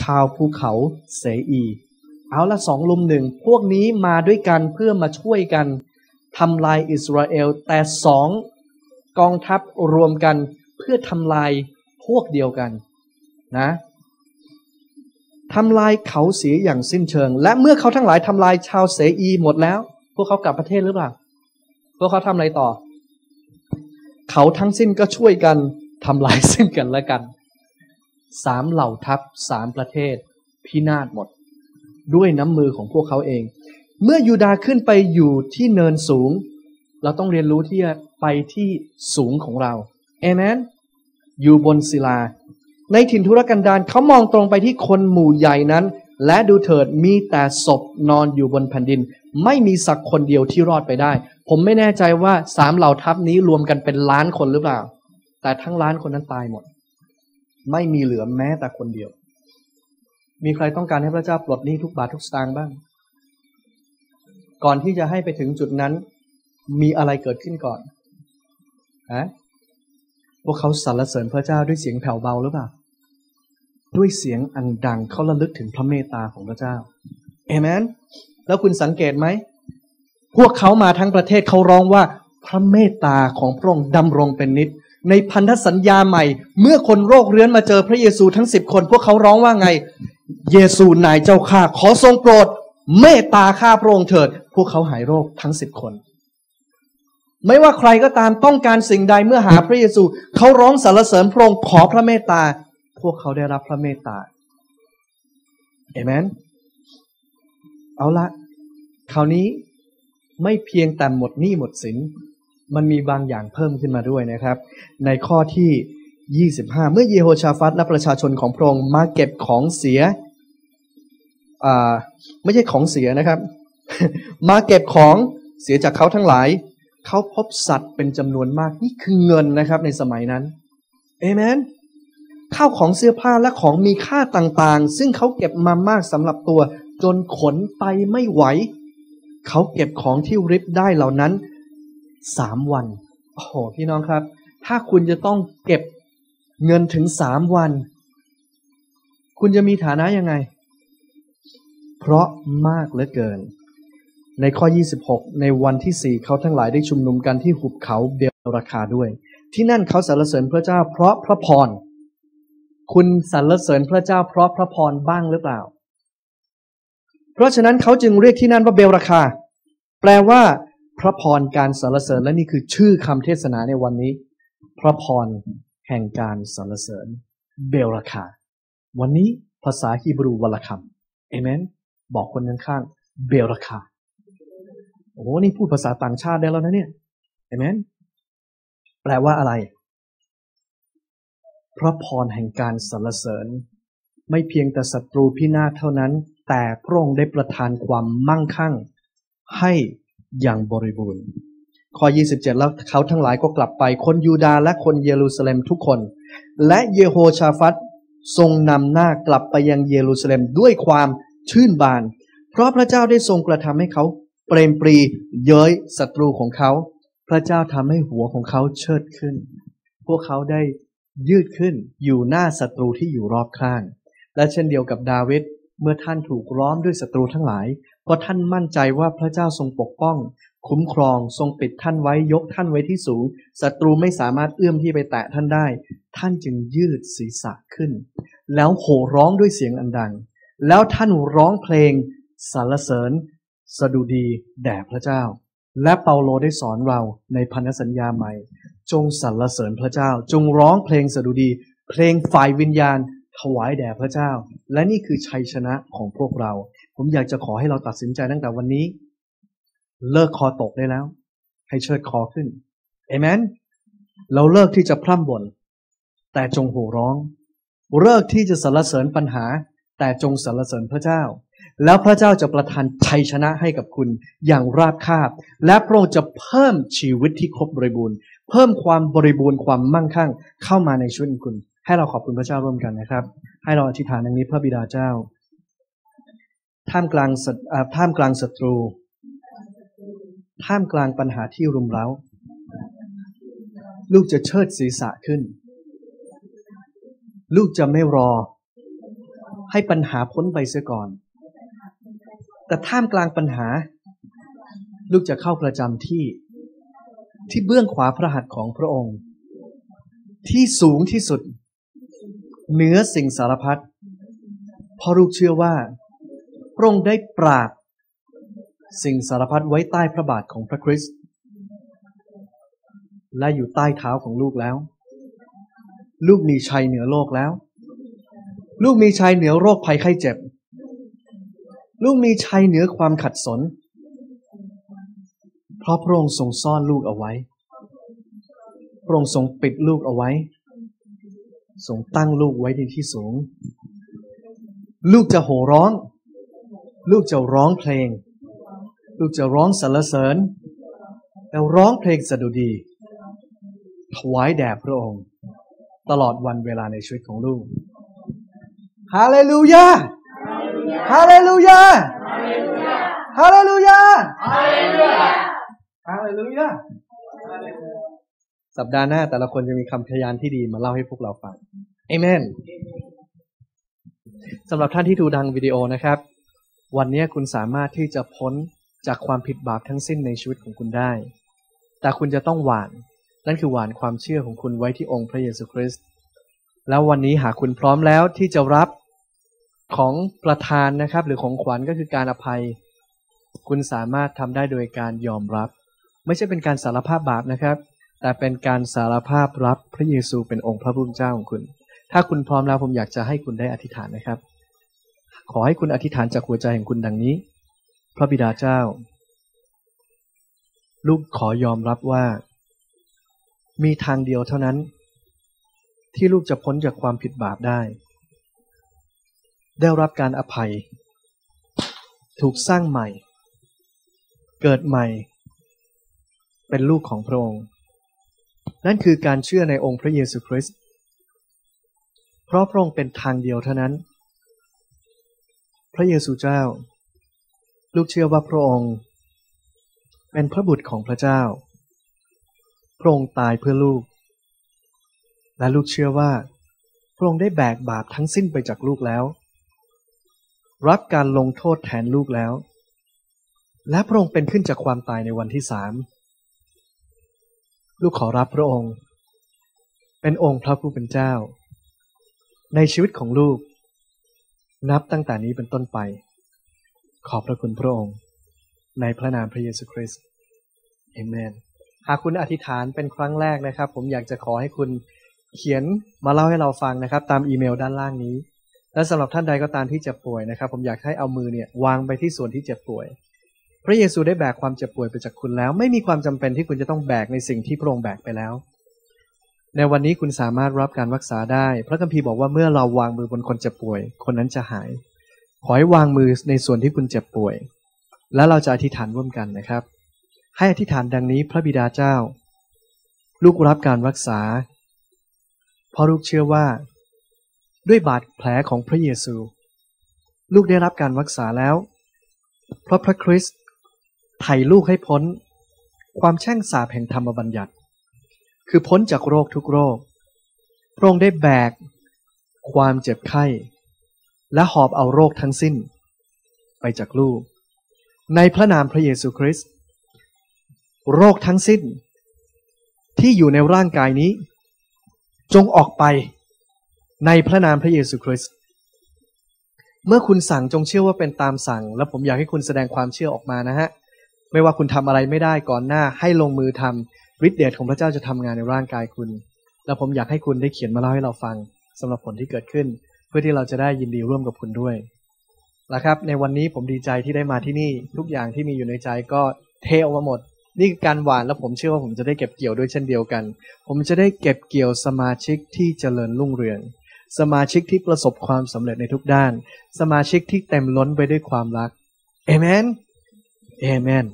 ชาวภูเขาเสอี เอาละสองลุมหนึ่ง พวกนี้มาด้วยกันเพื่อมาช่วยกันทำลายอิสราเอล แต่สองกองทัพรวมกันเพื่อทำลายพวกเดียวกันนะทำลายเขาเสียอย่างสิ้นเชิง และเมื่อเขาทั้งหลายทำลายชาวเสอีหมดแล้ว พวกเขากลับประเทศหรือเปล่า พวกเขาทำอะไรต่อ เขาทั้งสิ้นก็ช่วยกันทำลายซึ่งกันและกัน สามเหล่าทัพสามประเทศ พินาศหมด ด้วยน้ำมือของพวกเขาเอง เมื่อยูดาขึ้นไปอยู่ที่เนินสูง เราต้องเรียนรู้ที่จะไปที่สูงของเราเอเมนอยู่บนศิลา ในถิ่นทุรกันดารเขามองตรงไปที่คนหมู่ใหญ่นั้น และดูเถิดมีแต่ศพนอนอยู่บนแผ่นดิน ไม่มีสักคนเดียวที่รอดไปได้ ผมไม่แน่ใจว่าสามเหล่าทัพนี้รวมกันเป็นล้านคนหรือเปล่า แต่ทั้งล้านคนนั้นตายหมด ไม่มีเหลือแม้แต่คนเดียว มีใครต้องการให้พระเจ้าปลดหนี้ทุกบาททุกสตางค์บ้าง ก่อนที่จะให้ไปถึงจุดนั้น มีอะไรเกิดขึ้นก่อนฮะพวกเขาสรรเสริญพระเจ้าด้วยเสียงแผ่วเบาหรือเปล่า ด้วยเสียงอันดังเขาระลึกถึงพระเมตตาของพระเจ้าเอเมน แล้วคุณสังเกตไหม พวกเขามาทั้งประเทศเขาร้องว่าพระเมตตาของพระองค์ดำรงเป็นนิจ ในพันธสัญญาใหม่ เมื่อคนโรคเรื้อนมาเจอพระเยซูทั้งสิบคน พวกเขาร้องว่าไง เยซูนายเจ้าข้าขอทรงโปรด เมตตาข้าพระองค์เถิด พวกเขาหายโรคทั้งสิบคน ไม่ว่าใครก็ตามต้องการสิ่งใดเมื่อหาพระเยซู เขาร้องสรรเสริญพระองค์ขอพระเมตตา พวกเขาได้รับพระเมตตาเอเมนเอาละคราวนี้ไม่เพียงแต่หมดหนี้หมดสิน มันมีบางอย่างเพิ่มขึ้นมาด้วยนะครับ ในข้อที่ 25 เมื่อเยโฮชาฟัตและประชาชนของพระองค์มาเก็บของเสียอ่าไม่ใช่ของเสียนะครับ มาเก็บของเสียจากเขาทั้งหลาย เขาพบสัตว์เป็นจำนวนมากนี่คือเงินนะครับในสมัยนั้นเอเมนข้าวของเสื้อผ้าและของมีค่าต่างๆ ซึ่งเขาเก็บมามากสำหรับตัว จนขนไปไม่ไหว เขาเก็บของที่ริบได้เหล่านั้น สามวัน โอ้โหพี่น้องครับ ถ้าคุณจะต้องเก็บเงินถึงสามวัน คุณจะมีฐานะยังไง เพราะมากเหลือเกิน ในข้อ 26 ในวันที่สี่เขาทั้งหลายได้ชุมนุมกันที่หุบเขาเบลราคาด้วย ที่นั่นเขาสรรเสริญพระเจ้า เพราะพระพร คุณสรรเสริญพระเจ้า เพราะพระพรบ้างหรือเปล่า เพราะฉะนั้นเขาจึงเรียกที่นั่นว่าเบลราคา แปลว่า พระพรการสรรเสริญและนี่คือชื่อคำเทศนาในวันนี้ พระพรแห่งการสรรเสริญเบลราคา วันนี้ภาษาฮีบรูวลคำเอเมน บอกคนข้างๆเบลราคาโอ้โหนี่พูดภาษาต่างชาติได้แล้วนะเนี่ยเห็นแปลว่าอะไร พระพรแห่งการสรรเสริญ ไม่เพียงแต่ศัตรูพินาศเท่านั้น แต่พระองค์ได้ประทานความมั่งคั่ง ให้ อย่างบริบูรณ์ข้อ 27 แล้วเขาทั้งหลายก็กลับไป คนยูดาและคนเยรูซาเล็มทุกคน และเยโฮชาฟัตทรงนำหน้ากลับไปยังเยรูซาเล็มด้วยความชื่นบาน เพราะพระเจ้าได้ทรงกระทำให้เขาเปรมปรีเย้ยศัตรูของเขา พระเจ้าทำให้หัวของเขาเชิดขึ้น พวกเขาได้ยืดขึ้นอยู่หน้าศัตรูที่อยู่รอบข้าง และเช่นเดียวกับดาวิดเมื่อท่านถูกล้อมด้วยศัตรูทั้งหลาย เพราะท่านมั่นใจว่าพระเจ้าทรงปกป้อง คุ้มครองทรงปิดท่านไว้ยกท่านไว้ที่สูงศัตรูไม่สามารถเอื้อมที่ไปแตะท่านได้ ท่านจึงยืดศีรษะขึ้น แล้วโห่ร้องด้วยเสียงอันดัง แล้วท่านร้องเพลงสรรเสริญ สดุดีแด่พระเจ้า และเปาโลได้สอนเราในพันธสัญญาใหม่ จงสรรเสริญพระเจ้า จงร้องเพลงสดุดี เพลงฝ่ายวิญญาณถวายแด่พระเจ้า และนี่คือชัยชนะของพวกเรา ผมอยากจะขอให้เราตัดสินใจตั้งแต่วันนี้ เลิกคอตกได้แล้ว ให้เชิดคอขึ้นเอเมนเราเลิกที่จะพร่ำบ่นแต่จงโห่ร้อง เลิกที่จะสรรเสริญปัญหา แต่จงสรรเสริญพระเจ้า แล้วพระเจ้าจะประทานชัยชนะให้กับคุณอย่างราบคาบ และพระองค์จะเพิ่มชีวิตที่ครบบริบูรณ์ เพิ่มความบริบูรณ์ความมั่งคั่งเข้ามาในชีวิตคุณ ให้เราขอบคุณพระเจ้าร่วมกันนะครับ ให้เราอธิษฐานอย่างนี้พระบิดาเจ้า ท่ามกลางท่ามกลางศัตรู ท่ามกลางปัญหาที่รุมเร้า ลูกจะเชิดศีรษะขึ้น ลูกจะไม่รอ ให้ปัญหาพ้นไปเสียก่อน แต่ท่ามกลางปัญหา ลูกจะเข้าประจำที่ ที่เบื้องขวาพระหัตถ์ของพระองค์ ที่สูงที่สุดเหนือสิ่งสารพัดเพราะลูกเชื่อว่า ระองค์ได้ปราบ สิ่งสารพัดไว้ใต้พระบาทของพระคริสต์และอยู่ใต้เท้าของลูกแล้ว ลูกมีชัยเหนือโลกแล้ว ลูกมีชัยเหนือโรคภัยไข้เจ็บ ลูกมีชัยเหนือความขัดสน เพราะพระองค์ทรงซ่อนลูกเอาไว้ พระองค์ทรงปิดลูกเอาไว้ ทรงตั้งลูกไว้ในที่สูง ลูกจะโห่ร้อง ลูกจะร้องเพลง ลูกจะร้องสรรเสริญแล้วร้องเพลงสดุดี ถวายแด่พระองค์ ตลอดวันเวลาในชีวิตของลูกฮาเลลูยาฮาเลลูยาฮาเลลูยาฮาเลลูยาฮาเลลูยาสัปดาห์หน้าแต่ละคนจะมีคำพยานที่ดีมาเล่าให้พวกเราฟังเอเมนสำหรับท่านที่ดูดังวิดีโอนะครับ วันนี้คุณสามารถที่จะพ้นจากความผิดบาปทั้งสิ้นในชีวิตของคุณได้ แต่คุณจะต้องหวาน นั่นคือหวานความเชื่อของคุณไว้ที่องค์พระเยซูคริสต์ แล้ววันนี้หากคุณพร้อมแล้วที่จะรับของประทานนะครับ หรือของขวัญก็คือการอภัย คุณสามารถทำได้โดยการยอมรับ ไม่ใช่เป็นการสารภาพบาปนะครับ แต่เป็นการสารภาพรับพระเยซูเป็นองค์พระผู้เป็นเจ้าของคุณ ถ้าคุณพร้อมแล้วผมอยากจะให้คุณได้อธิษฐานนะครับ ขอให้คุณอธิษฐานจากหัวใจของคุณดังนี้ พระบิดาเจ้า ลูกขอยอมรับว่า มีทางเดียวเท่านั้น ที่ลูกจะพ้นจากความผิดบาปได้ ได้รับการอภัย ถูกสร้างใหม่ เกิดใหม่ เป็นลูกของพระองค์ นั่นคือการเชื่อในองค์พระเยซูคริสต์เพราะพระองค์เป็นทางเดียวเท่านั้น พระเยซูเจ้า ลูกเชื่อว่าพระองค์ เป็นพระบุตรของพระเจ้า พระองค์ตายเพื่อลูก และลูกเชื่อว่า พระองค์ได้แบกบาปทั้งสิ้นไปจากลูกแล้ว รับการลงโทษแทนลูกแล้ว และพระองค์เป็นขึ้นจากความตายในวันที่สามลูกขอรับพระองค์ เป็นองค์พระผู้เป็นเจ้า ในชีวิตของลูก นับตั้งแต่นี้เป็นต้นไป ขอบพระคุณพระองค์ ในพระนามพระเยซูคริสต์เอเมน หากคุณอธิษฐานเป็นครั้งแรกนะครับ ผมอยากจะขอให้คุณเขียนมาเล่าให้เราฟังนะครับ ตามอีเมลด้านล่างนี้ และสำหรับท่านใดก็ตามที่เจ็บป่วยนะครับ ผมอยากให้เอามือเนี่ยวางไปที่ส่วนที่เจ็บป่วย พระเยซูได้แบกความเจ็บป่วยไปจากคุณแล้ว ไม่มีความจำเป็นที่คุณจะต้องแบกในสิ่งที่พระองค์แบกไปแล้ว ในวันนี้คุณสามารถรับการรักษาได้ พระคัมภีร์บอกว่าเมื่อเราวางมือบนคนเจ็บป่วย คนนั้นจะหาย ขอให้วางมือในส่วนที่คุณเจ็บป่วย แล้วเราจะอธิษฐานร่วมกันนะครับ ให้อธิษฐานดังนี้พระบิดาเจ้า ลูกรับการรักษา เพราะลูกเชื่อว่า ด้วยบาดแผลของพระเยซู ลูกได้รับการรักษาแล้ว เพราะพระคริสต์ไถ่ลูกให้พ้น ความแช่งสาปแห่งธรรมบัญญัติ คือพ้นจากโรคทุกโรค พระองค์ได้แบก ความเจ็บไข้ และหอบเอาโรคทั้งสิ้น ไปจากลูก ในพระนามพระเยซูคริสต์โรคทั้งสิ้น ที่อยู่ในร่างกายนี้ จงออกไปในพระนามพระเยซูคริสต์เมื่อคุณสั่งจงเชื่อว่าเป็นตามสั่ง แล้วผมอยากให้คุณแสดงความเชื่อออกมานะฮะ ไม่ว่าคุณทำอะไรไม่ได้ก่อนหน้าให้ลงมือทำ ฤทธิเดชของพระเจ้าจะทำงานในร่างกายคุณ แล้วผมอยากให้คุณได้เขียนมาเล่าให้เราฟังสำหรับผลที่เกิดขึ้น เพื่อที่เราจะได้ยินดีร่วมกับคุณด้วยนะครับ ในวันนี้ผมดีใจที่ได้มาที่นี่ ทุกอย่างที่มีอยู่ในใจก็เทออกมาหมด นี่คือการหวานแล้วผมเชื่อว่าผมจะได้เก็บเกี่ยวด้วยเช่นเดียวกัน ผมจะได้เก็บเกี่ยวสมาชิกที่เจริญรุ่งเรือง สมาชิกที่ประสบความสำเร็จในทุกด้าน สมาชิกที่เต็มล้นไปด้วยความรักเอเมนเอเมน